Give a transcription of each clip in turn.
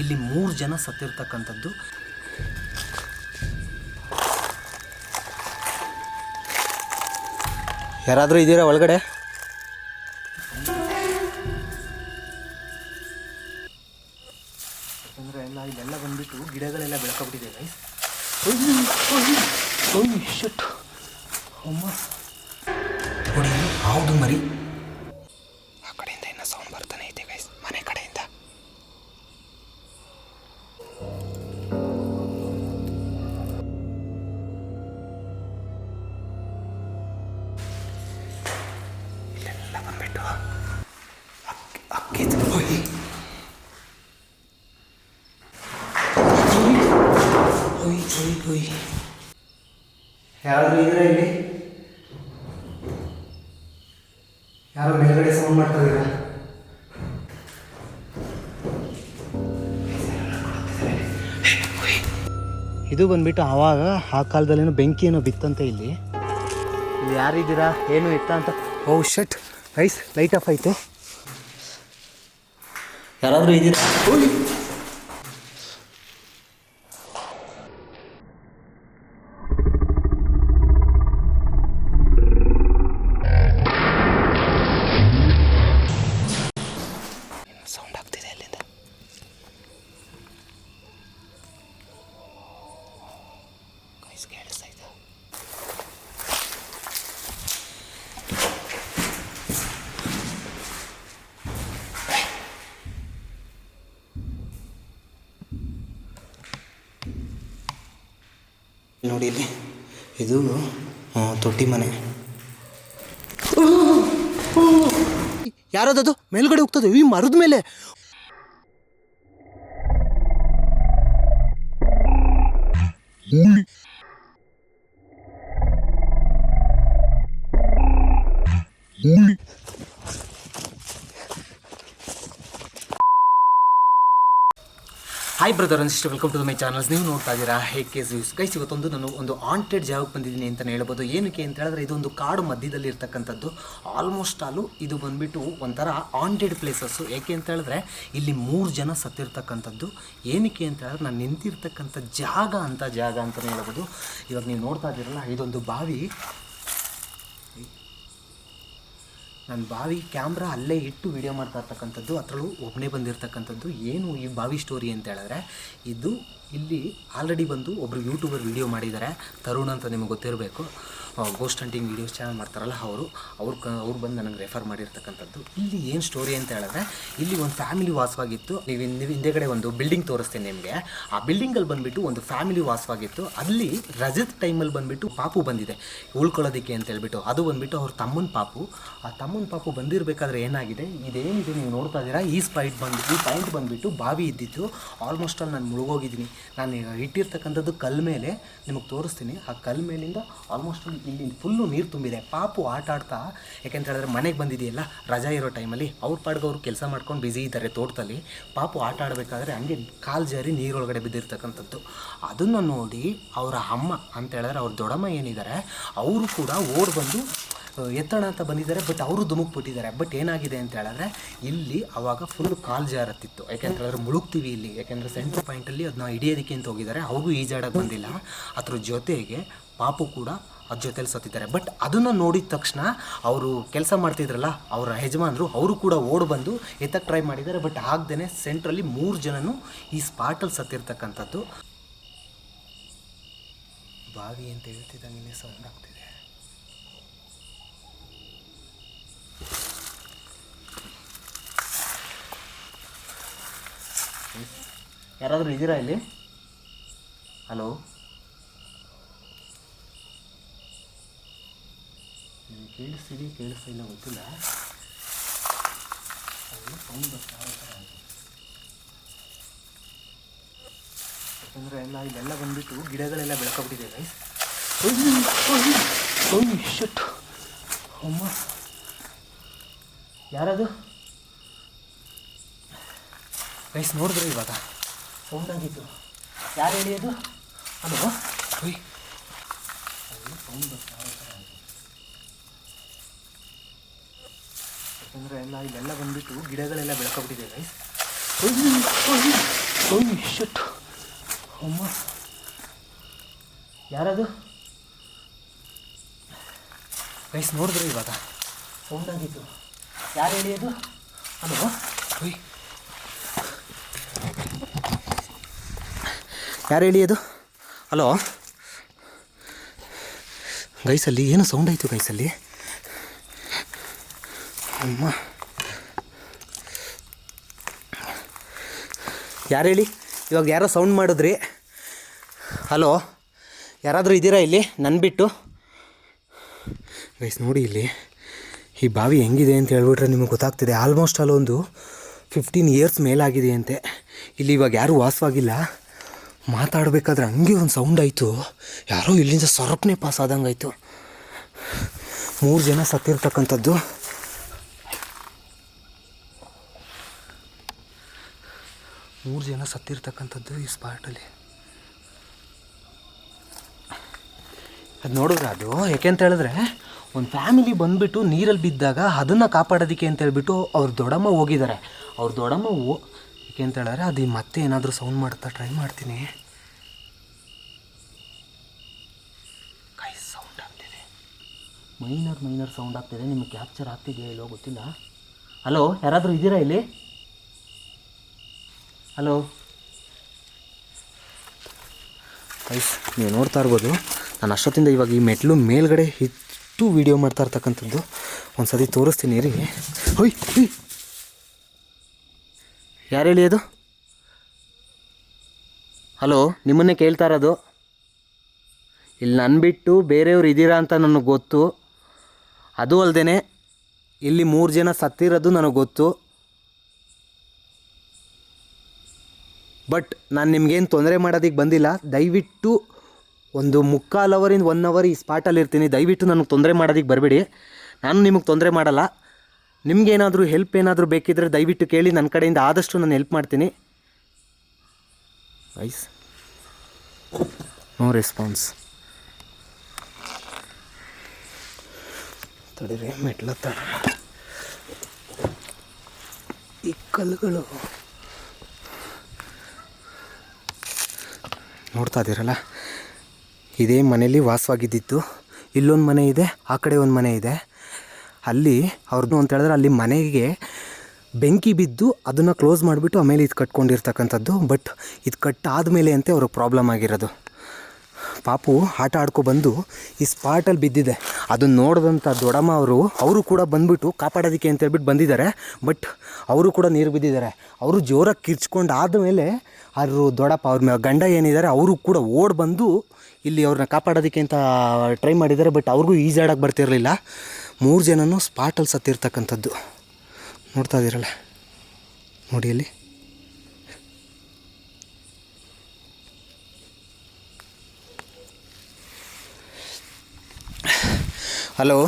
ಇಲ್ಲಿ ಮೂರು ಜನ ಸತ್ತಿರ್ತಕ್ಕಂಥದ್ದು. ಯಾರಾದರೂ ಇದ್ದೀರಾ ಒಳಗಡೆ? ಹೋಗಿ ಹೋಯ್ ಹೋಯ್ ಹೋಯ್ ಯಾರಾದರೂ ಇದ್ದೀರಾ ಇಲ್ಲಿ? ಯಾರೋ ಮೇಲ್ಗಡೆ ಸೌಂಡ್ ಮಾಡ್ತಾ ಇದ್ದೀರಾ. ಇದು ಬಂದ್ಬಿಟ್ಟು ಆವಾಗ ಆ ಕಾಲದಲ್ಲೇನೋ ಬೆಂಕಿ ಏನೋ ಬಿತ್ತಂತೆ ಇಲ್ಲಿ. ಇಲ್ಲಿ ಯಾರಿದ್ದೀರಾ? ಏನು ಎತ್ತ ಅಂತ? ಓ ಶಟ್ ಐಸ್ ಲೈಟ್ ಆಫ್ ಐತೆ. ಯಾರಾದರೂ ಇದ್ದೀರಾ? ನೋಡಿ ಇಲ್ಲಿ. ಇದು ತೊಟ್ಟಿ ಮನೆ. ಯಾರದದು? ಮೇಲ್ಗಡೆ ಹೋಗ್ತದೆ. ಈ ಮರದ ಮೇಲೆ. Hi brother welcome to my channels ನೀವು ನೋಡ್ತಾ ಇದ್ದೀರಾ ಹೇ ಕೆ ವ್ಯೂಸ್ ಕೈ ಇವತ್ತೊಂದು ನಾನು ಒಂದು ಆಂಟೆಡ್ ಜಾಗಕ್ಕೆ ಬಂದಿದ್ದೀನಿ ಅಂತಲೇ ಹೇಳ್ಬೋದು. ಏನಕ್ಕೆ ಅಂತ ಹೇಳಿದ್ರೆ, ಇದೊಂದು ಕಾಡು ಮಧ್ಯದಲ್ಲಿ ಇರ್ತಕ್ಕಂಥದ್ದು. ಆಲ್ಮೋಸ್ಟ್ ಆಲು ಇದು ಬಂದ್ಬಿಟ್ಟು ಒಂಥರ ಆಂಟೆಡ್ ಪ್ಲೇಸಸ್ಸು ಏಕೆ ಅಂತ ಹೇಳಿದ್ರೆ, ಇಲ್ಲಿ ಮೂರು ಜನ ಸತ್ತಿರ್ತಕ್ಕಂಥದ್ದು. ಏನಕ್ಕೆ ಅಂತ ಹೇಳಿದ್ರೆ, ನಾನು ನಿಂತಿರ್ತಕ್ಕಂಥ ಜಾಗ ಅಂತ ಜಾಗ ಅಂತಲೇ ಹೇಳ್ಬೋದು. ಇವಾಗ ನೀವು ನೋಡ್ತಾ ಇದ್ದೀರಲ್ಲ, ಇದೊಂದು ಬಾವಿ. ನಾನು ಬಾವಿ ಕ್ಯಾಮ್ರಾ ಅಲ್ಲೇ ಇಟ್ಟು ವಿಡಿಯೋ ಮಾಡ್ತಾ ಇರ್ತಕ್ಕಂಥದ್ದು, ಅದರಲ್ಲೂ ಒಬ್ಬನೇ ಬಂದಿರತಕ್ಕಂಥದ್ದು. ಏನು ಈ ಬಾವಿ ಸ್ಟೋರಿ ಅಂತ ಹೇಳಿದ್ರೆ, ಇದು ಇಲ್ಲಿ ಆಲ್ರೆಡಿ ಬಂದು ಒಬ್ಬರು ಯೂಟ್ಯೂಬರ್ ವಿಡಿಯೋ ಮಾಡಿದ್ದಾರೆ. ತರುಣ್ ಅಂತ ನಿಮಗೆ ಗೊತ್ತಿರಬೇಕು. ಗೋಸ್ಟ್ ಹಂಟಿಂಗ್ ವೀಡಿಯೋಸ್ ಚಾನಲ್ ಮಾಡ್ತಾರಲ್ಲ ಅವರು, ಅವ್ರು ಕ ಅವ್ರು ಬಂದು ನನಗೆ ರೆಫರ್ ಮಾಡಿರ್ತಕ್ಕಂಥದ್ದು. ಇಲ್ಲಿ ಏನು ಸ್ಟೋರಿ ಅಂತ ಹೇಳಿದ್ರೆ, ಇಲ್ಲಿ ಒಂದು ಫ್ಯಾಮಿಲಿ ವಾಸವಾಗಿತ್ತು. ನೀವು ಹಿಂದೆ ಹಿಂದೆಗಡೆ ಒಂದು ಬಿಲ್ಡಿಂಗ್ ತೋರಿಸ್ತೇನೆ ನಿಮಗೆ. ಆ ಬಿಲ್ಡಿಂಗಲ್ಲಿ ಬಂದುಬಿಟ್ಟು ಒಂದು ಫ್ಯಾಮಿಲಿ ವಾಸವಾಗಿತ್ತು. ಅಲ್ಲಿ ರಜತ್ ಟೈಮಲ್ಲಿ ಬಂದುಬಿಟ್ಟು ಪಾಪು ಬಂದಿದೆ. ಉಳ್ಕೊಳ್ಳೋದಕ್ಕೆ ಅಂತ ಹೇಳ್ಬಿಟ್ಟು. ಅದು ಬಂದುಬಿಟ್ಟು ಅವ್ರ ತಮ್ಮನ ಪಾಪು. ಆ ತಮ್ಮನ ಪಾಪು ಬಂದಿರಬೇಕಾದ್ರೆ ಏನಾಗಿದೆ? ಇದೇನಿದೆ ನೀವು ನೋಡ್ತಾ ಇದ್ದೀರಾ? ಈ ಸ್ಪೈಟ್ ಬಂದು ಈ ಪಾಯಿಂಟ್ ಬಂದುಬಿಟ್ಟು ಬಾವಿ ಇದ್ದಿತ್ತು. ಆಲ್ಮೋಸ್ಟ್ ಅಲ್ಲಿ ನಾನು ಮುಳುಗೋಗಿದ್ದೀನಿ. ನಾನು ಇಟ್ಟಿರ್ತಕ್ಕಂಥದ್ದು ಕಲ್ ಮೇಲೆ. ನಿಮಗೆ ತೋರಿಸ್ತೀನಿ. ಆ ಕಲ್ ಮೇಲಿಂದ ಆಲ್ಮೋಸ್ಟ್ ಇಲ್ಲಿ ಫುಲ್ಲು ನೀರು ತುಂಬಿದೆ. ಪಾಪು ಆಟ ಆಡ್ತಾ, ಯಾಕೆಂತ ಹೇಳಿದ್ರೆ ಮನೆಗೆ ಬಂದಿದೆಯಲ್ಲ, ರಜಾ ಇರೋ ಟೈಮಲ್ಲಿ ಅವ್ರ ಪಾಡ್ಗೆ ಅವರು ಕೆಲಸ ಮಾಡ್ಕೊಂಡು ಬ್ಯುಸಿ ಇದ್ದಾರೆ ತೋಟದಲ್ಲಿ. ಪಾಪು ಆಟ ಆಡಬೇಕಾದ್ರೆ ಹಂಗೆ ಕಾಲು ಜಾರಿ ನೀರೊಳಗಡೆ ಬಿದ್ದಿರ್ತಕ್ಕಂಥದ್ದು. ಅದನ್ನು ನೋಡಿ ಅವರ ಅಮ್ಮ ಅಂತ ಹೇಳಿದ್ರೆ ಅವ್ರ ದೊಡ್ಡಮ್ಮ ಏನಿದ್ದಾರೆ, ಅವರು ಕೂಡ ಓಡ್ ಬಂದು ಎತ್ತಣ ಅಂತ ಬಂದಿದ್ದಾರೆ ಬಟ್ ಅವರು ಧುಮುಕ್ಬಿಟ್ಟಿದ್ದಾರೆ ಬಟ್ ಏನಾಗಿದೆ ಅಂತ ಹೇಳಿದ್ರೆ, ಇಲ್ಲಿ ಅವಾಗ ಫುಲ್ ಕಾಲ್ ಜಾರತ್ತಿತ್ತು. ಯಾಕೆಂತ ಹೇಳಿದ್ರೆ ಮುಳುಗ್ತೀವಿ ಇಲ್ಲಿ. ಯಾಕೆಂದರೆ ಸೆಂಟ್ರ್ ಪಾಯಿಂಟಲ್ಲಿ ಅದನ್ನ ಹಿಡಿಯೋದಕ್ಕೆ ಅಂತ ಹೋಗಿದ್ದಾರೆ. ಅವ್ರಿಗೂ ಈಜಾಡಕ್ಕೆ ಬಂದಿಲ್ಲ. ಅದ್ರ ಜೊತೆಗೆ ಪಾಪು ಕೂಡ ಅದ್ರ ಜೊತೆಲಿ ಸತ್ತಿದ್ದಾರೆ. ಬಟ್ ಅದನ್ನು ನೋಡಿದ ತಕ್ಷಣ ಅವರು ಕೆಲಸ ಮಾಡ್ತಿದ್ರಲ್ಲ, ಅವರ ಯಜಮಾನರು ಅವರು ಕೂಡ ಓಡ್ ಬಂದು ಎತ್ತಕ್ಕೆ ಟ್ರೈ ಮಾಡಿದ್ದಾರೆ. ಬಟ್ ಆಗ್ದೇ ಸೆಂಟ್ರಲ್ಲಿ ಮೂರು ಜನನು ಈ ಸ್ಪಾಟಲ್ಲಿ ಸತ್ತಿರ್ತಕ್ಕಂಥದ್ದು. ಬಾವಿ ಅಂತ ಹೇಳ್ತಿದ್ದಂಗೆ ಸೌಂಡ್ ಆಗ್ತಿದೆ. ಯಾರಾದರೂ ಇದ್ದೀರಾ ಇಲ್ಲಿ? ಹಲೋ ನಿಮಗೆ ಕೇಳಿಸ್ತೀನಿ ಕೇಳಿಸ್ತಾ ಇಲ್ಲ ಗೊತ್ತಿಲ್ಲ. ಅದು ಸೌಂಡ್ ಬರ್ತಾ. ಯಾಕಂದರೆ ಎಲ್ಲ ಇಲ್ಲೆಲ್ಲ ಬಂದುಬಿಟ್ಟು ಗಿಡಗಳೆಲ್ಲ ಬೆಳ್ಕೊಬಿಟ್ಟಿದೆ ಗೈಸ್ ಶಟ್ ಅಮ್ಮ. ಯಾರದು? ಗೈಸ್ ನೋಡಿದ್ರು ಇವಾಗ? ಸೌಂಡ್ ಆಗಿತ್ತು. ಯಾರು ಹೇಳಿ ಅದು ಸೌಂಡ್ ಬರ್ತಾ ಇರೋ ಥರ ಇದೆ. ಯಾಕಂದರೆ ಎಲ್ಲ ಇಲ್ಲೆಲ್ಲ ಬಂದ್ಬಿಟ್ಟು ಗಿಡಗಳೆಲ್ಲ ಬೆಳ್ಕೊಬಿಟ್ಟಿದೆ ಗೈಸ್ ಶಟ್ ಅಮ್ಮ. ಯಾರದು? ಗೈಸ್ ನೋಡಿದ್ರು ಇವಾಗ? ಸೌಂಡ್ ಆಗಿತ್ತು. ಯಾರು ಹೇಳಿ ಅದು? ಅಲೋ ಒಯ್ ಯಾರು ಹೇಳಿ ಅದು? ಹಲೋ ಗೈಸಲ್ಲಿ ಏನು ಸೌಂಡ್ ಆಯಿತು ಗೈಸಲ್ಲಿ ಅಮ್ಮ. ಯಾರು ಹೇಳಿ? ಇವಾಗ ಯಾರೋ ಸೌಂಡ್ ಮಾಡಿದ್ರಿ. ಹಲೋ ಯಾರಾದರೂ ಇದ್ದೀರಾ ಇಲ್ಲಿ? ನನ್ನ ಬಿಟ್ಟು. ಗೈಸ್ ನೋಡಿ ಇಲ್ಲಿ. ಈ ಬಾವಿ ಹೆಂಗಿದೆ ಅಂತ ಹೇಳ್ಬಿಟ್ರೆ ನಿಮಗೆ ಗೊತ್ತಾಗ್ತಿದೆ. ಆಲ್ಮೋಸ್ಟ್ ಅಲ್ಲೊಂದು ಫಿಫ್ಟೀನ್ ಇಯರ್ಸ್ ಮೇಲಾಗಿದೆ ಅಂತೆ. ಇಲ್ಲಿ ಇವಾಗ ಯಾರೂ ವಾಸವಾಗಿಲ್ಲ. ಮಾತಾಡಬೇಕಾದ್ರೆ ಹಂಗೆ ಒಂದು ಸೌಂಡ್ ಆಯಿತು. ಯಾರೋ ಇಲ್ಲಿಂದ ಸೊರಪ್ನೇ ಪಾಸ್ ಆದಂಗೆ ಆಯಿತು ಮೂರು ಜನ ಸತ್ತಿರ್ತಕ್ಕಂಥದ್ದು. ಮೂರು ಜನ ಸತ್ತಿರ್ತಕ್ಕಂಥದ್ದು ಈ ಸ್ಪಾಟಲ್ಲಿ ಅದು ನೋಡಿದ್ರೆ ಅದು ಯಾಕೆ ಅಂತ ಹೇಳಿದ್ರೆ ಒಂದು ಫ್ಯಾಮಿಲಿ ಬಂದುಬಿಟ್ಟು ನೀರಲ್ಲಿ ಬಿದ್ದಾಗ ಅದನ್ನು ಕಾಪಾಡೋದಕ್ಕೆ ಅಂತ ಹೇಳ್ಬಿಟ್ಟು ಅವ್ರ ದೊಡ್ಡಮ್ಮ ಹೋಗಿದ್ದಾರೆ ಅವ್ರ ದೊಡ್ಡಮ್ಮ ಓ ಯಾಕೆ ಅಂತ ಹೇಳಿದ್ರೆ ಅದು ಮತ್ತೆ ಏನಾದರೂ ಸೌಂಡ್ ಮಾಡ್ತಾ ಟ್ರೈ ಮಾಡ್ತೀನಿ. ಕೈ ಸೌಂಡ್ ಆಗ್ತಿದೆ. ಮೈನರ್ ಮೈನರ್ ಸೌಂಡ್ ಆಗ್ತಿದೆ. ನಿಮಗೆ ಕ್ಯಾಪ್ಚರ್ ಆಗ್ತಿದೆಯಾ ಇಲ್ಲೋ ಗೊತ್ತಿಲ್ಲ. ಹಲೋ ಯಾರಾದರೂ ಇದ್ದೀರಾ ಇಲ್ಲಿ? ಹಲೋ. ಐಸ್ ನೀವು ನೋಡ್ತಾ ಇರ್ಬೋದು, ನಾನು ಅಷ್ಟೊತ್ತಿಂದ ಇವಾಗ ಈ ಮೆಟ್ಲು ಮೇಲ್ಗಡೆ ಇಟ್ಟು ವೀಡಿಯೋ ಮಾಡ್ತಾ ಇರ್ತಕ್ಕಂಥದ್ದು. ಒಂದು ಸತಿ ತೋರಿಸ್ತೀನಿ ರೀ ಹೊಯ್ ಯಾರು ಹೇಳಿ ಅದು? ಹಲೋ, ನಿಮ್ಮನ್ನೇ ಕೇಳ್ತಾ ಇರೋದು? ಇಲ್ಲಿ ನನ್ನ ಬಿಟ್ಟು ಬೇರೆಯವ್ರು ಇದ್ದೀರಾ ಅಂತ ನನಗೆ ಗೊತ್ತು. ಅದು ಅಲ್ಲದೆ ಇಲ್ಲಿ ಮೂರು ಜನ ಸತ್ತಿರೋದು ನನಗೆ ಗೊತ್ತು. ಬಟ್ ನಾನು ನಿಮಗೇನು ತೊಂದರೆ ಮಾಡೋದಕ್ಕೆ ಬಂದಿಲ್ಲ. ದಯವಿಟ್ಟು ಒಂದು ಮುಕ್ಕಾಲು ಅವರಿಂದ ಒನ್ ಅವರ್ ಈ ಸ್ಪಾಟಲ್ಲಿ ಇರ್ತೀನಿ. ದಯವಿಟ್ಟು ನನಗೆ ತೊಂದರೆ ಮಾಡೋದಕ್ಕೆ ಬರಬೇಡಿ. ನಾನು ನಿಮಗೆ ತೊಂದರೆ ಮಾಡಲ್ಲ. ನಿಮಗೇನಾದರೂ ಹೆಲ್ಪ್ ಏನಾದರೂ ಬೇಕಿದ್ದರೆ ದಯವಿಟ್ಟು ಕೇಳಿ ನನ್ನ ಕಡೆಯಿಂದ ಆದಷ್ಟು ನಾನು ಹೆಲ್ಪ್ ಮಾಡ್ತೀನಿ. ಐಸ್ ನೋ ರೆಸ್ಪಾನ್ಸ್ ತಡೀರಿ ಮೆಟ್ಲತ್ತ ಈ ಕಲ್ಲುಗಳು. ನೋಡ್ತಾ ಇದ್ದೀರಲ್ಲ? ಇದೇ ಮನೇಲಿ ವಾಸವಾಗಿದ್ದಿತ್ತು. ಇಲ್ಲೊಂದು ಮನೆ ಇದೆ, ಆ ಕಡೆ ಒಂದು ಮನೆ ಇದೆ. ಅಲ್ಲಿ ಅವ್ರದ್ದು ಅಂತ ಹೇಳಿದ್ರೆ ಅಲ್ಲಿ ಮನೆಗೆ ಬೆಂಕಿ ಬಿದ್ದು ಅದನ್ನು ಕ್ಲೋಸ್ ಮಾಡಿಬಿಟ್ಟು ಆಮೇಲೆ ಇದು ಕಟ್ಕೊಂಡಿರ್ತಕ್ಕಂಥದ್ದು. ಬಟ್ ಇದು ಕಟ್ಟಾದಮೇಲೆ ಅಂತೆ ಅವ್ರಿಗೆ ಪ್ರಾಬ್ಲಮ್ ಆಗಿರೋದು. ಪಾಪು ಆಟ ಆಡ್ಕೊ ಬಂದು ಈ ಸ್ಪಾಟಲ್ಲಿ ಬಿದ್ದಿದೆ. ಅದನ್ನು ನೋಡಿದಂಥ ದೊಡಮ್ಮ ಅವರು ಅವರು ಕೂಡ ಬಂದುಬಿಟ್ಟು ಕಾಪಾಡೋದಕ್ಕೆ ಅಂತ ಹೇಳ್ಬಿಟ್ಟು ಬಂದಿದ್ದಾರೆ. ಬಟ್ ಅವರು ಕೂಡ ನೀರು ಬಿದ್ದಿದ್ದಾರೆ. ಅವರು ಜೋರಾಗಿ ಕಿರ್ಚ್ಕೊಂಡು ಆದಮೇಲೆ ಅವರು ದೊಡ್ಡಪ್ಪ ಅವ್ರ ಗಂಡ ಏನಿದ್ದಾರೆ, ಅವರು ಕೂಡ ಓಡ್ ಬಂದು ಇಲ್ಲಿ ಅವ್ರನ್ನ ಕಾಪಾಡೋದಕ್ಕೆ ಅಂತ ಟ್ರೈ ಮಾಡಿದ್ದಾರೆ ಬಟ್ ಅವ್ರಿಗೂ ಈಜಾಡೋಕ್ಕೆ ಬರ್ತಿರಲಿಲ್ಲ. ಮೂರು ಜನನೂ ಸ್ಪಾಟಲ್ಲಿ ಸತ್ತಿರ್ತಕ್ಕಂಥದ್ದು. ನೋಡ್ತಾ ಇದ್ದೀರಲ್ಲ? ನೋಡಿ ಅಲ್ಲಿ ಹಲೋ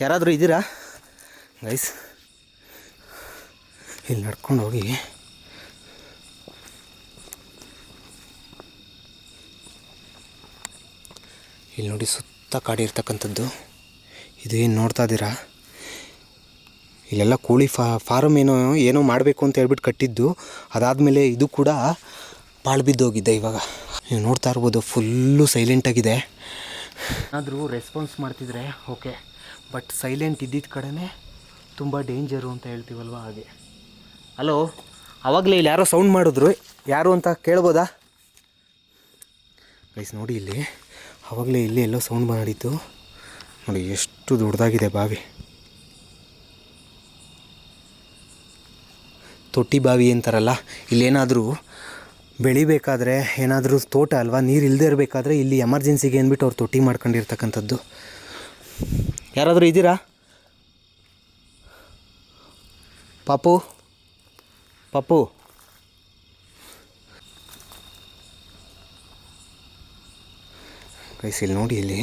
ಯಾರಾದರೂ ಇದ್ದೀರಾ? ಗೈಸ್ ಇಲ್ಲಿ ನಡ್ಕೊಂಡು ಹೋಗಿ. ಇಲ್ಲಿ ನೋಡಿ ಸುತ್ತ ಕಾಡಿರ್ತಕ್ಕಂಥದ್ದು ಇದು ಏನು ನೋಡ್ತಾ ಇದ್ದೀರಾ? ಇಲ್ಲೆಲ್ಲ ಕೋಳಿ ಫಾರಮ್ ಏನೋ ಏನೋ ಮಾಡಬೇಕು ಅಂತ ಹೇಳ್ಬಿಟ್ಟು ಕಟ್ಟಿದ್ದು. ಅದಾದಮೇಲೆ ಇದು ಕೂಡ ಪಾಳು ಬಿದ್ದೋಗಿದೆ ಇವಾಗ. ನೀವು ನೋಡ್ತಾ ಇರ್ಬೋದು, ಫುಲ್ಲು ಸೈಲೆಂಟಾಗಿದೆ ಏನಾದರೂ ರೆಸ್ಪಾನ್ಸ್ ಮಾಡ್ತಿದ್ರೆ ಓಕೆ ಬಟ್ ಸೈಲೆಂಟ್ ಇದ್ದಿದ್ದ ಕಡೆನೇ ತುಂಬ ಡೇಂಜರು ಅಂತ ಹೇಳ್ತೀವಲ್ವ ಹಾಗೆ. ಹಲೋ ಆವಾಗಲೇ ಇಲ್ಲಿ ಯಾರೋ ಸೌಂಡ್ ಮಾಡಿದ್ರು. ಯಾರು ಅಂತ ಕೇಳ್ಬೋದಾ? ಗೈಸ್ ನೋಡಿ ಇಲ್ಲಿ. ಆವಾಗಲೇ ಇಲ್ಲಿ ಎಲ್ಲೋ ಸೌಂಡ್ ಮಾಡಿತ್ತು ನೋಡಿ ಎಷ್ಟು ದೊಡ್ಡದಾಗಿದೆ ಬಾವಿ. ತೊಟ್ಟಿ ಬಾವಿ ಅಂತಾರಲ್ಲ, ಇಲ್ಲೇನಾದರೂ ಬೆಳಿಬೇಕಾದ್ರೆ ಏನಾದರೂ ತೋಟ ಅಲ್ವಾ, ನೀರು ಇಲ್ಲದೆ ಇರಬೇಕಾದ್ರೆ ಇಲ್ಲಿ ಎಮರ್ಜೆನ್ಸಿಗೆ ಅಂದ್ಬಿಟ್ಟು ಅವ್ರು ತೊಟ್ಟಿ ಮಾಡ್ಕೊಂಡಿರ್ತಕ್ಕಂಥದ್ದು. ಯಾರಾದರೂ ಇದ್ದೀರಾ? ಪಾಪು? ಪಾಪು? ಗೈಸ್ ಇಲ್ಲಿ ನೋಡಿ ಇಲ್ಲಿ.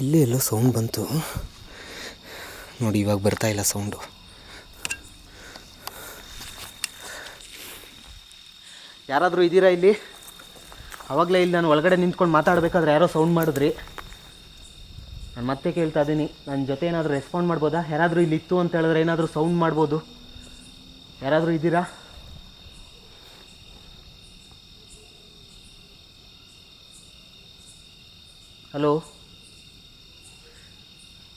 ಇಲ್ಲಿ ಎಲ್ಲೋ ಸೌಂಡ್ ಬಂತು. ನೋಡಿ, ಇವಾಗ ಬರ್ತಾ ಇಲ್ಲ ಸೌಂಡು ಯಾರಾದರೂ ಇದ್ದೀರಾ ಇಲ್ಲಿ? ಆವಾಗಲೇ ಇಲ್ಲಿ ನಾನು ಒಳಗಡೆ ನಿಂತ್ಕೊಂಡು ಮಾತಾಡಬೇಕಾದ್ರೆ ಯಾರೋ ಸೌಂಡ್ ಮಾಡಿದ್ರಿ. ನಾನು ಮತ್ತೆ ಕೇಳ್ತಾ ಇದ್ದೀನಿ. ನನ್ನ ಜೊತೆ ಏನಾದರೂ ರೆಸ್ಪಾಂಡ್ ಮಾಡ್ಬೋದಾ? ಯಾರಾದರೂ ಇಲ್ಲಿ ಇತ್ತು ಅಂತ ಹೇಳಿದ್ರೆ ಏನಾದರೂ ಸೌಂಡ್ ಮಾಡ್ಬೋದು? ಯಾರಾದರೂ ಇದ್ದೀರಾ? ಹಲೋ?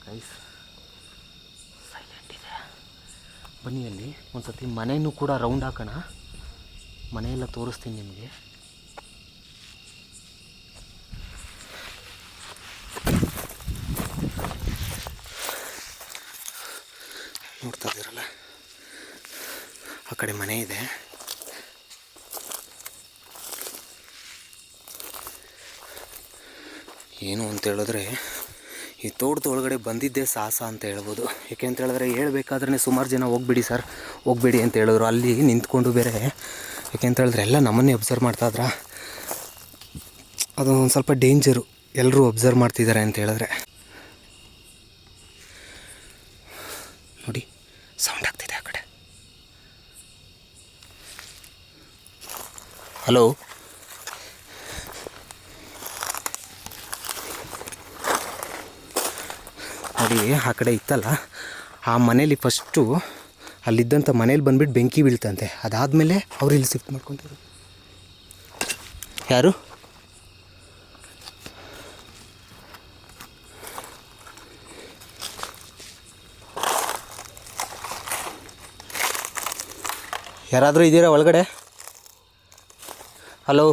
ಗೈಸ್ ಸೈಲೆಂಟ್ ಇದೆ. ಬನ್ನಿ ಅಲ್ಲಿ. ಒಂದು ಸತಿ ಮನೆಯೂ ಕೂಡ ರೌಂಡ್ ಹಾಕೋಣ. ಮನೆಯೆಲ್ಲ ತೋರಿಸ್ತೀನಿ ನಿಮಗೆ. ನೋಡ್ತಾ ಇದ್ದೀರಲ್ಲ? ಆ ಕಡೆ ಮನೆ ಇದೆ. ಏನು ಅಂತ ಹೇಳಿದ್ರೆ, ಈ ತೋಟದ ಒಳಗಡೆ ಬಂದಿದ್ದೇ ಸಾಹಸ ಅಂತ ಹೇಳ್ಬೋದು. ಯಾಕೆ ಅಂತ ಹೇಳಿದ್ರೆ ಹೇಳ್ಬೇಕಾದ್ರೆ ಸುಮಾರು ಜನ ಹೋಗ್ಬಿಡಿ ಸರ್, ಹೋಗ್ಬೇಡಿ ಅಂತ ಹೇಳಿದ್ರು. ಅಲ್ಲಿ ನಿಂತ್ಕೊಂಡು ಬೇರೆ, ಯಾಕೆ ಅಂತ ಹೇಳಿದ್ರೆ ಎಲ್ಲ ನಮ್ಮನ್ನೇ ಅಬ್ಸರ್ವ್ ಮಾಡ್ತಾಯಿದ್ರ ಅದು ಸ್ವಲ್ಪ ಡೇಂಜರು ಎಲ್ಲರೂ ಅಬ್ಸರ್ವ್ ಮಾಡ್ತಿದ್ದಾರೆ ಅಂತ ಹೇಳಿದ್ರೆ. ನೋಡಿ ಸೌಂಡ್ ಆಗ್ತಿದೆ ಆ ಕಡೆ. ಹಲೋ ನೋಡಿ ಆ ಕಡೆ ಇತ್ತಲ್ಲ, ಆ ಮನೇಲಿ ಫಸ್ಟು ಅಲ್ಲಿದ್ದಂಥ ಮನೇಲಿ ಬಂದ್ಬಿಟ್ಟು ಬೆಂಕಿ ಬೀಳ್ತಂತೆ. ಅದಾದಮೇಲೆ ಅವ್ರು ಇಲ್ಲಿ ಶಿಫ್ಟ್ ಮಾಡ್ಕೊತಾರೆ. ಯಾರು? ಯಾರಾದರೂ ಇದ್ದೀರಾ ಒಳಗಡೆ? ಹಲೋ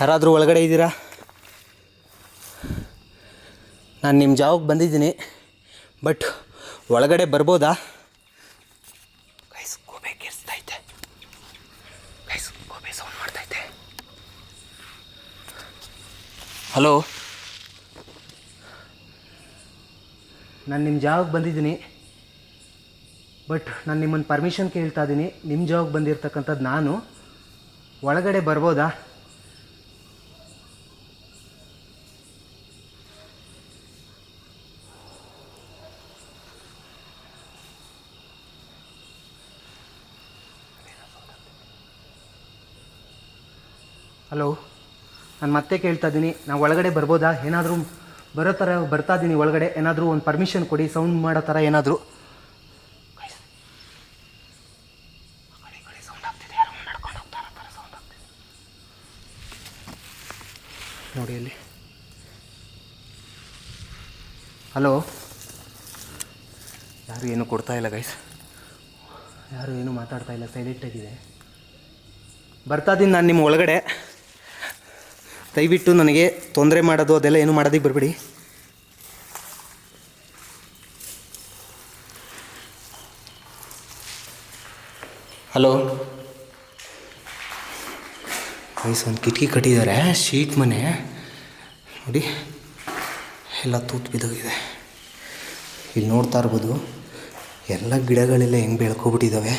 ಯಾರಾದರೂ ಒಳಗಡೆ ಇದ್ದೀರಾ ನಾನು ನಿಮ್ಮ ಜಾಗಕ್ಕೆ ಬಂದಿದ್ದೀನಿ. ಬಟ್ ಒಳಗಡೆ ಬರ್ಬೋದಾ? ಗೈಸ್ ಗೋಬೆ ಕೇಳಿಸ್ತೈತೆ ಗೈಸ್ ಗೋಬೆ ಸೌಂಡ್ ಮಾಡ್ತೈತೆ ಹಲೋ ನಾನು ನಿಮ್ಮ ಜಾಗಕ್ಕೆ ಬಂದಿದ್ದೀನಿ. ಬಟ್ ನಾನು ನಿಮ್ಮನ್ನು ಪರ್ಮಿಷನ್ ಕೇಳ್ತಾ ಇದ್ದೀನಿ. ನಿಮ್ಮ ಜಾಗಕ್ಕೆ ಬಂದಿರ್ತಕ್ಕಂಥದ್ದು ನಾನು. ಒಳಗಡೆ ಬರ್ಬೋದಾ? ಹಲೋ, ನಾನು ಮತ್ತೆ ಕೇಳ್ತಾ ಇದ್ದೀನಿ. ನಾವು ಒಳಗಡೆ ಬರ್ಬೋದಾ? ಏನಾದರೂ ಬರೋ ಥರ ಬರ್ತಾ ಇದ್ದೀನಿ ಒಳಗಡೆ. ಏನಾದರೂ ಒಂದು ಪರ್ಮಿಷನ್ ಕೊಡಿ ಸೌಂಡ್ ಮಾಡೋ ಥರ ಏನಾದರೂ. ನೋಡಿ ಅಲ್ಲಿ. ಹಲೋ, ಯಾರು ಏನು ಕೊಡ್ತಾ ಇಲ್ಲ ಗೈಸ್ ಯಾರು ಏನೂ ಮಾತಾಡ್ತಾ ಇಲ್ಲ ಸೈಲೆಂಟ್ ಆಗಿದೆ. ಬರ್ತಾ ಇದ್ದೀನಿ ನಾನು ನಿಮ್ಮ ಒಳಗಡೆ. ದಯವಿಟ್ಟು ನನಗೆ ತೊಂದರೆ ಮಾಡೋದು, ಅದೆಲ್ಲ ಏನು ಮಾಡೋದಕ್ಕೆ ಬರಬೇಡಿ. ಹಲೋ. ಐಸ್ ಒಂದು ಕಿಟಕಿ ಕಟ್ಟಿದ್ದಾರೆ, ಶೀಟ್ ಮನೆ. ನೋಡಿ, ಎಲ್ಲ ತೂತು ಬಿದ್ದೋಗಿದೆ. ಇಲ್ಲಿ ನೋಡ್ತಾ ಇರ್ಬೋದು, ಎಲ್ಲ ಗಿಡಗಳೆಲ್ಲ ಹೆಂಗೆ ಬೆಳ್ಕೊಬಿಟ್ಟಿದ್ದಾವೆ.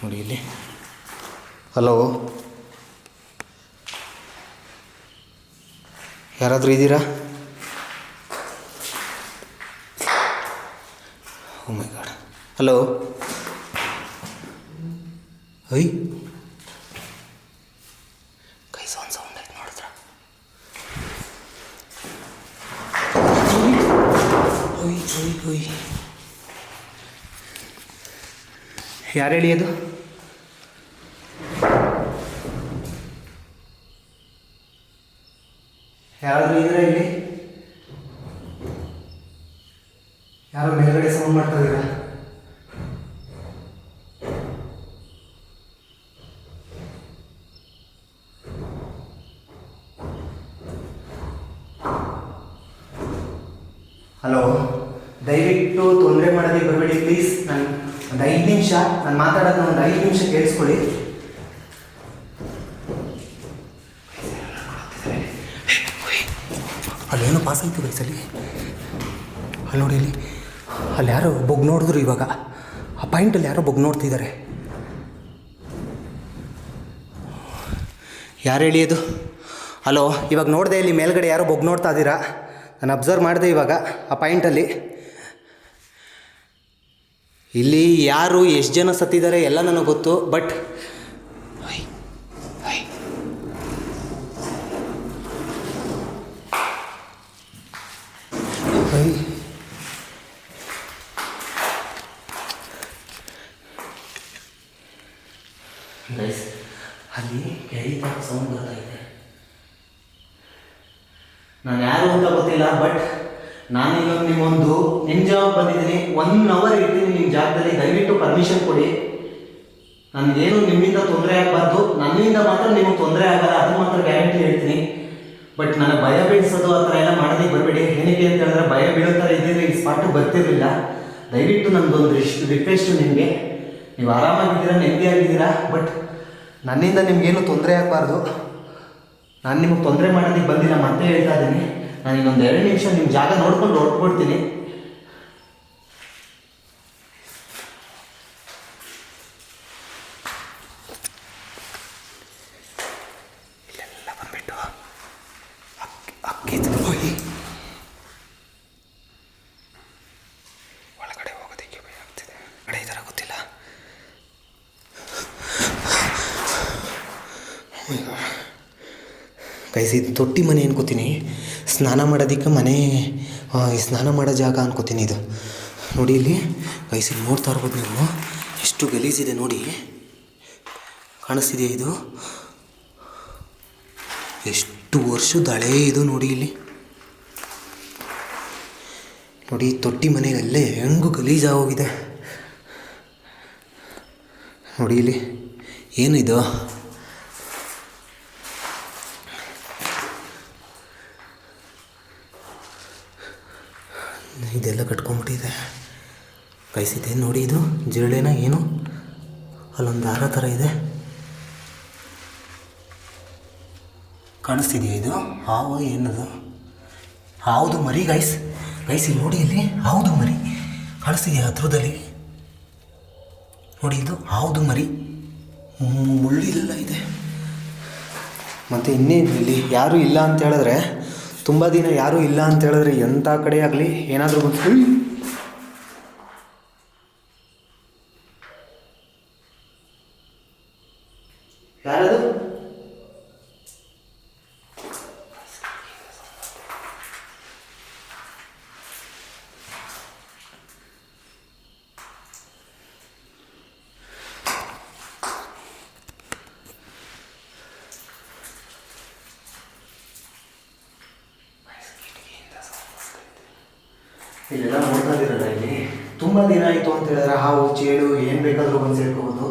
ನೋಡಿ ಇಲ್ಲಿ. ಹಲೋ ಯಾರಾದರೂ ಇದ್ದೀರಾ? ಮೈ ಗಾಡ್ ಹಲೋ ಐ ಕೈ ಸೌಂಡ್ ಸೌಂಡ್ ಆಯ್ತು ನೋಡಿದ್ರ? ಯಾರು ಹೇಳಿ ಅದು? ಯಾರಾದರೂ ಇದ್ರೆ ಇಲ್ಲಿ? ಯಾರು ಮೇಲ್ಗಡೆ ಸೌಂಡ್ ಮಾಡ್ತಾ ಹಲೋ ದಯವಿಟ್ಟು ತೊಂದರೆ ಮಾಡೋದಕ್ಕೆ ಬರಬೇಡಿ ಪ್ಲೀಸ್ ನಾನು ಒಂದು ಐದು ನಿಮಿಷ, ನಾನು ಮಾತಾಡೋದು ಒಂದು ಐದು ನಿಮಿಷ ಕೇಳಿಸ್ಕೊಳ್ಳಿ ಅಲ್ಲೇನೋ ಪಾಸ್ ಆಯ್ತು ಬೈಸಲ್ಲಿ ಅಲ್ಲಿ ನೋಡಿ ಅಲ್ಲಿ ಅಲ್ಲಿ ಯಾರೋ ಬೊಗ್ ನೋಡಿದ್ರು ಇವಾಗ. ಆ ಪಾಯಿಂಟಲ್ಲಿ ಯಾರೋ ಬೊಗ್ ನೋಡ್ತಿದ್ದಾರೆ ಯಾರು ಹೇಳಿ ಅದು? ಹಲೋ ಇವಾಗ ನೋಡಿದೆ ಇಲ್ಲಿ ಮೇಲ್ಗಡೆ ಯಾರೋ ಬೊಗ್ ನೋಡ್ತಾ ಇದ್ದೀರಾ? ನಾನು ಅಬ್ಸರ್ವ್ ಮಾಡಿದೆ ಇವಾಗ ಆ ಪಾಯಿಂಟಲ್ಲಿ ಇಲ್ಲಿ ಯಾರು ಎಷ್ಟು ಜನ ಸತ್ತಿದ್ದಾರೆ ಎಲ್ಲ ನನಗೆ ಗೊತ್ತು ಬಟ್ ಎಳಿತಾ ಸೌಂಡ್ ಬರ್ತಾ ಇದೆ ನಾನು ಯಾರು ಬಟ್ ನಾನು ಇವಾಗ ನಿಮ್ಮೊಂದು ನಿಮ್ಮ ಜಾಬ್ ಬಂದಿದ್ದೀನಿ ಒನ್ ಅವರ್ ಇರ್ತೀನಿ ನಿಮ್ಮ ಜಾಗದಲ್ಲಿ, ದಯವಿಟ್ಟು ಪರ್ಮಿಷನ್ ಕೊಡಿ. ನನಗೇನು ನಿಮ್ಮಿಂದ ತೊಂದರೆ ಆಗಬಾರ್ದು, ನನ್ನಿಂದ ಮಾತ್ರ ನಿಮಗೆ ತೊಂದರೆ ಆಗಲ್ಲ, ಅದು ಮಾತ್ರ ಗ್ಯಾರಂಟಿ ಹೇಳ್ತೀನಿ. ಬಟ್ ನನಗೆ ಭಯ ಬೀಳಿಸೋದು ಆ ಥರ ಎಲ್ಲ ಮಾಡೋದಕ್ಕೆ ಬರಬೇಡಿ. ಏನಕ್ಕೆ ಅಂತ ಹೇಳಿದ್ರೆ ಭಯ ಬೀಳೋ ಥರ ಇದ್ದಿದ್ರೆ ಈ ಸ್ಪಾಟಿಗೆ ಬರ್ತಿರಲಿಲ್ಲ. ದಯವಿಟ್ಟು ನನ್ನದೊಂದು ಇಷ್ಟು ರಿಕ್ವೆಸ್ಟು ನಿಮಗೆ. ನೀವು ಆರಾಮಾಗಿದ್ದೀರಾ ನೆಮ್ಮದಿಯಾಗಿದ್ದೀರಾ ಬಟ್ ನನ್ನಿಂದ ನಿಮಗೇನು ತೊಂದರೆ ಆಗಬಾರ್ದು. ನಾನು ನಿಮಗೆ ತೊಂದರೆ ಮಾಡೋದಕ್ಕೆ ಬಂದಿಲ್ಲ, ಮತ್ತೆ ಹೇಳ್ತಾ ಇದ್ದೀನಿ. ನಾನು ಇನ್ನೊಂದು ಎರಡು ನಿಮಿಷ ನಿಮ್ಮ ಜಾಗ ನೋಡ್ಕೊಂಡು ಹೊರಟ್ಬಿಡ್ತೀನಿ. ಕೈಸಿ ಇದು ತೊಟ್ಟಿ ಮನೆ ಅನ್ಕೋತೀನಿ. ಸ್ನಾನ ಮಾಡೋದಕ್ಕೆ ಮನೆ ಸ್ನಾನ ಮಾಡೋ ಜಾಗ ಅನ್ಕೋತೀನಿ ಇದು. ನೋಡಿ ಇಲ್ಲಿ ಕೈಸಿ ನೋಡ್ತಾ ಇರ್ಬೋದು ನೀವು. ಎಷ್ಟು ಗಲೀಜಿದೆ ನೋಡಿ. ಕಾಣಿಸ್ತಿದೆಯಾ ಇದು? ಎಷ್ಟು ವರ್ಷದ ಹಳೇ ಇದು ನೋಡಿ ಇಲ್ಲಿ. ನೋಡಿ ತೊಟ್ಟಿ ಮನೆಯಲ್ಲೇ ಹೆಂಗು ಗಲೀಜಾಗೋಗಿದೆ ನೋಡಿ ಇಲ್ಲಿ ಏನು ಇದೆಲ್ಲ ಕಟ್ಕೊಂಡ್ಬಿಟ್ಟಿದೆ ಕೈಸಿದೆ ನೋಡಿ ಇದು, ಜಿರಳೆನ ಏನು? ಅಲ್ಲೊಂದು ದಾರ ಥರ ಇದೆ. ಕಾಣಿಸ್ತಿದೆಯಾ ಇದು? ಹಾವು ಏನದು? ಹಾವುದು ಮರಿ ಗೈಸ್ ಗೈಸ್ ನೋಡಿ ಇಲ್ಲಿ, ಹೌದು ಮರಿ. ಕಾಣಿಸ್ತಿದೆಯಾ ಹತ್ರದಲ್ಲಿ? ನೋಡಿ ಇದು, ಹೌದು ಮರಿ. ಮುಳ್ಳಿಲ್ಲ ಇದೆ. ಮತ್ತು ಇನ್ನೇನು ಇಲ್ಲಿ? ಯಾರೂ ಇಲ್ಲ ಅಂತ ಹೇಳಿದ್ರೆ ತುಂಬ ದಿನ ಯಾರೂ ಇಲ್ಲ ಅಂತ ಹೇಳಿದ್ರೆ ಎಂಥ ಕಡೆ ಆಗಲಿ ಏನಾದರೂ ಗೊತ್ತು ಇಲ್ಲೆಲ್ಲ ನೋಡ್ತಾ ಇದ್ದೀರಲ್ಲ ಇಲ್ಲಿ? ತುಂಬ ದಿನ ಆಯಿತು ಅಂತ ಹೇಳಿದ್ರೆ ಹಾವು ಚೇಳು ಏನು ಬೇಕಾದರೂ ಬಂದು ಸೇರ್ಕೋಬೋದು.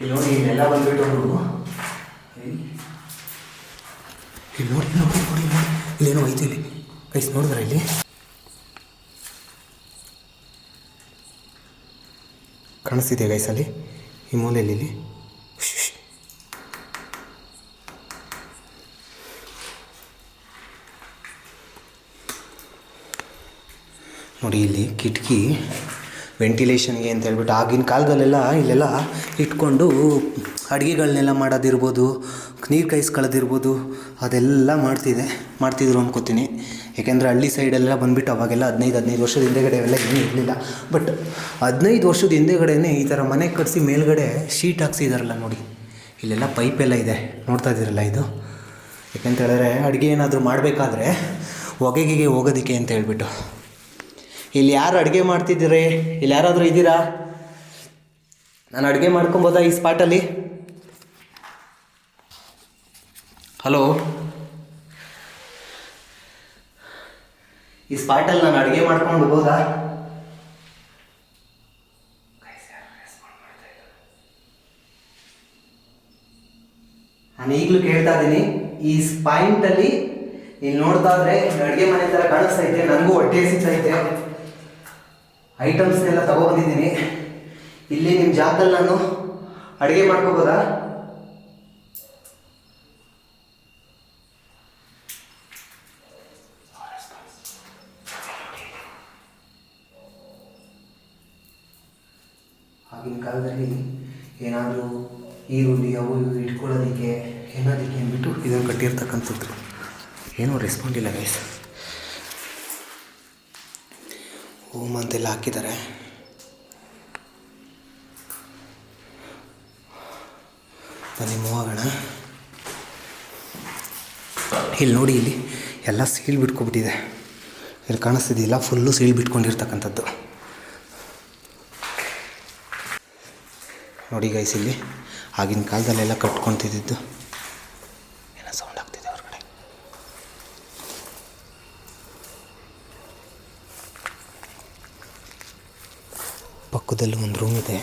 ಇಲ್ಲಿ ನೋಡಿ, ಇಲ್ಲೆಲ್ಲ ಬಂದ್ಬಿಟ್ಟು ಇಲ್ಲಿ ನೋಡಿ ನೋಡಿ ನೋಡಿ ನೋಡಿ. ಇಲ್ಲೇನೋ ಐತೆ ಇಲ್ಲಿ. ಗೈಸ್ ನೋಡಿದ್ರ ಇಲ್ಲಿ? ಕಾಣಿಸ್ತಿದೆಯಾ ಗೈಸಲ್ಲಿ ಈ ಮೂಲೆಯಲ್ಲಿ ನೋಡಿ ಇಲ್ಲಿ ಕಿಟಕಿ ವೆಂಟಿಲೇಷನ್ಗೆ ಅಂತ ಹೇಳ್ಬಿಟ್ಟು ಆಗಿನ ಕಾಲದಲ್ಲೆಲ್ಲ ಇಲ್ಲೆಲ್ಲ ಇಟ್ಕೊಂಡು ಅಡುಗೆಗಳನ್ನೆಲ್ಲ ಮಾಡೋದಿರ್ಬೋದು, ನೀರು ಕಾಯಿಸ್ಕೊಳ್ಳೋದಿರ್ಬೋದು ಅದೆಲ್ಲ ಮಾಡ್ತಿದೆ, ಮಾಡ್ತಿದ್ರು ಅಂದ್ಕೋತೀನಿ ಯಾಕೆಂದರೆ ಹಳ್ಳಿ ಸೈಡೆಲ್ಲ ಬಂದುಬಿಟ್ಟು ಅವಾಗೆಲ್ಲ ಹದಿನೈದು ಹದಿನೈದು ವರ್ಷದ ಹಿಂದೆಗಡೆ ಅವೆಲ್ಲ ಏನೂ ಇರಲಿಲ್ಲ. ಬಟ್ ಹದಿನೈದು ವರ್ಷದ ಹಿಂದೆಗಡೆನೇ ಈ ಥರ ಮನೆ ಕಟ್ಟಿಸಿ ಮೇಲ್ಗಡೆ ಶೀಟ್ ಹಾಕ್ಸಿದಾರಲ್ಲ ನೋಡಿ. ಇಲ್ಲೆಲ್ಲ ಪೈಪೆಲ್ಲ ಇದೆ. ನೋಡ್ತಾ ಇದ್ದೀರಲ್ಲ ಇದು? ಯಾಕೆಂತ ಹೇಳಿದ್ರೆ ಅಡುಗೆ ಏನಾದರೂ ಮಾಡಬೇಕಾದ್ರೆ ಹೊಗೆಗೆ ಹೋಗೋದಕ್ಕೆ ಅಂತ ಹೇಳ್ಬಿಟ್ಟು. ಇಲ್ಲಿ ಯಾರು ಅಡುಗೆ ಮಾಡ್ತಿದ್ದೀರಿ? ಇಲ್ಲಿ ಯಾರಾದರೂ ಇದ್ದೀರಾ? ನಾನು ಅಡುಗೆ ಮಾಡ್ಕೊಬೋದಾ ಈ ಸ್ಪಾಟಲ್ಲಿ ಹಲೋ ಈ ಸ್ಪಾಟಲ್ಲಿ ನಾನು ಅಡುಗೆ ಮಾಡ್ಕೊಂಡು ಹೋಗೋದಾ? ನಾನು ಈಗಲೂ ಕೇಳ್ತಾ ಇದ್ದೀನಿ, ಈ ಸ್ಪಾಯಿಂಟಲ್ಲಿ ಇಲ್ಲಿ ನೋಡ್ತಾ ಇದ್ರೆ ಅಡುಗೆ ಮನೆ ಥರ ಕಾಣಿಸ್ತೈತೆ ನನಗೂ ಹೊಟ್ಟೆ ಹಸಿತೈತೆ ಐಟಮ್ಸ್ನೆಲ್ಲ ತಗೊಬಂದಿದ್ದೀನಿ ಇಲ್ಲಿ ನಿಮ್ಮ ಜಾಗದಲ್ಲಿ ನಾನು ಅಡುಗೆ ಮಾಡ್ಕೋಬೋದಾ? ಆಗಿನ ಕಾಲದಲ್ಲಿ ಏನಾದರೂ ಈರುಳ್ಳಿ, ಅವು ಇವು ಇಟ್ಕೊಳ್ಳೋದಕ್ಕೆ ಏನೋದಕ್ಕೆ ಅಂದ್ಬಿಟ್ಟು ಇದನ್ನು ಕಟ್ಟಿರ್ತಕ್ಕಂಥದ್ದು. ಏನೂ ರೆಸ್ಪಾಂಡ್ ಇಲ್ಲ ಗೈಸ್ ಓಮ್ ಅಂತೆಲ್ಲ ಹಾಕಿದ್ದಾರೆ. ಬನ್ನಿ ಆಗೋಣ. ಇಲ್ಲಿ ನೋಡಿ, ಇಲ್ಲಿ ಎಲ್ಲ ಸೀಲ್ ಬಿಟ್ಕೊಬಿಟ್ಟಿದೆ. ಇಲ್ಲಿ ಕಾಣಿಸ್ತಿದೆಯಲ್ಲ ಫುಲ್ಲು ಸೀಲ್ ಬಿಟ್ಕೊಂಡಿರ್ತಕ್ಕಂಥದ್ದು. ನೋಡಿ ಗೈಸ್ ಇಲ್ಲಿ ಆಗಿನ ಕಾಲದಲ್ಲೆಲ್ಲ ಕಟ್ಕೊತಿದ್ದು ಪಕ್ಕದಲ್ಲಿ ಒಂದು ರೂಮ್ ಇದೆ.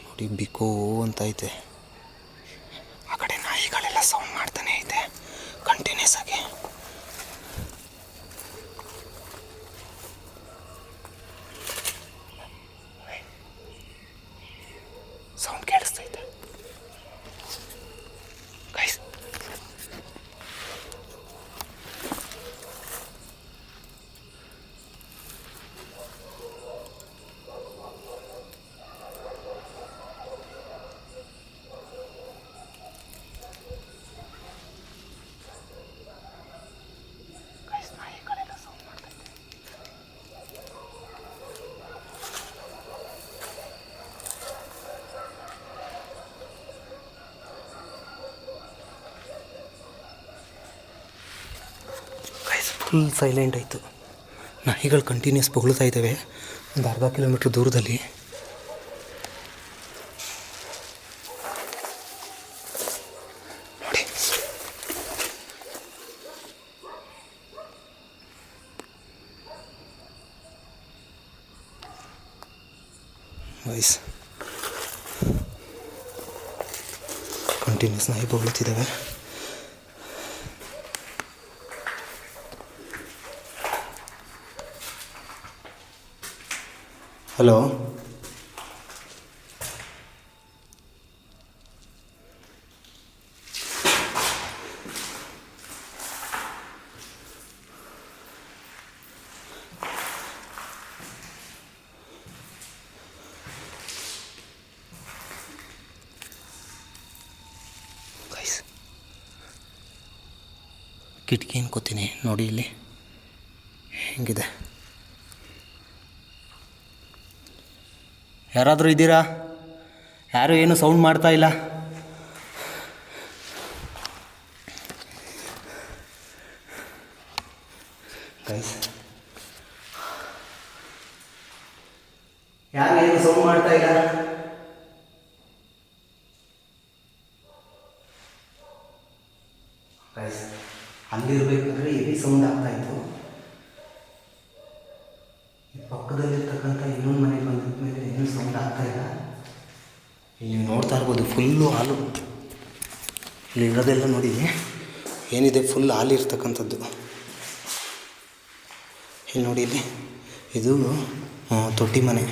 ನೋಡಿ ಬಿಕೋ ಅಂತ ಐತೆ ಆ ಕಡೆ ನಾಯಿಗಳೆಲ್ಲ ಸೌಂಡ್ ಮಾಡ್ತಾನೆ ಐತೆ ಕಂಟಿನ್ಯೂಸ್ ಆಗಿ ಸೌಂಡ್ ಕೇಳಿಸ್ತೈತೆ ಗೈಸ್ ಗೈಸ್ ನಾಯಿಗಳೆಲ್ಲ ಸೌಂಡ್ ಮಾಡ್ತೈತೆ ಗೈಸ್ ಫುಲ್ ಸೈಲೆಂಟ್ ಆಯಿತು. ನಾಯಿಗಳು ಕಂಟಿನ್ಯೂಸ್ ಬೊಗಳ್ತಾ ಇದ್ದಾವೆ ಒಂದು ಅರ್ಧ ಕಿಲೋಮೀಟ್ರ್ ದೂರದಲ್ಲಿ. ಗೈಸ್ ಕಂಟಿನ್ಯೂಸ್ ನಾಯಿ ಬೊಗಳುತ್ತಿದ್ದಾವೆ ಹಲೋ. ಕಿಟಕಿ ಕಿಟಕಿ ಅನ್ಕೋತೀನಿ ನೋಡಿ ಇಲ್ಲಿ. ಹೆಂಗಿದೆ? ಯಾರಾದರೂ ಇದ್ದೀರಾ? ಯಾರು ಏನು ಸೌಂಡ್ ಮಾಡ್ತಾ ಇಲ್ಲ? ಯಾರು ಏನು ಸೌಂಡ್ ಮಾಡ್ತಾ ಇಲ್ಲ ಗೈಸ್ ಅಲ್ಲಿರ್ಬೇಕಾದ್ರೆ ಹೆವಿ ಸೌಂಡ್ ಆಗ್ತಾ ಇತ್ತು ಈ ಪಕ್ಕದಲ್ಲಿರ್ತಕ್ಕಂಥ ಇನ್ನೊಂದು ಮನೆಗೆ ಬಂದಿದ್ದ ಮೇಲೆ ಏನು ಸೌಂಡ್ ಆಗ್ತಾ ಇಲ್ಲ ಇಲ್ಲಿ ನೀವು ನೋಡ್ತಾ ಇರ್ಬೋದು ಫುಲ್ಲು ಹಾಲು ಇಲ್ಲಿ ಇರೋದೆಲ್ಲ ನೋಡಿ. ಏನಿದೆ? ಫುಲ್ ಹಾಲಿ ಇರ್ತಕ್ಕಂಥದ್ದು. ಇಲ್ಲಿ ನೋಡಿ ಇಲ್ಲಿ. ಇದು ತೊಟ್ಟಿ ಮನೆ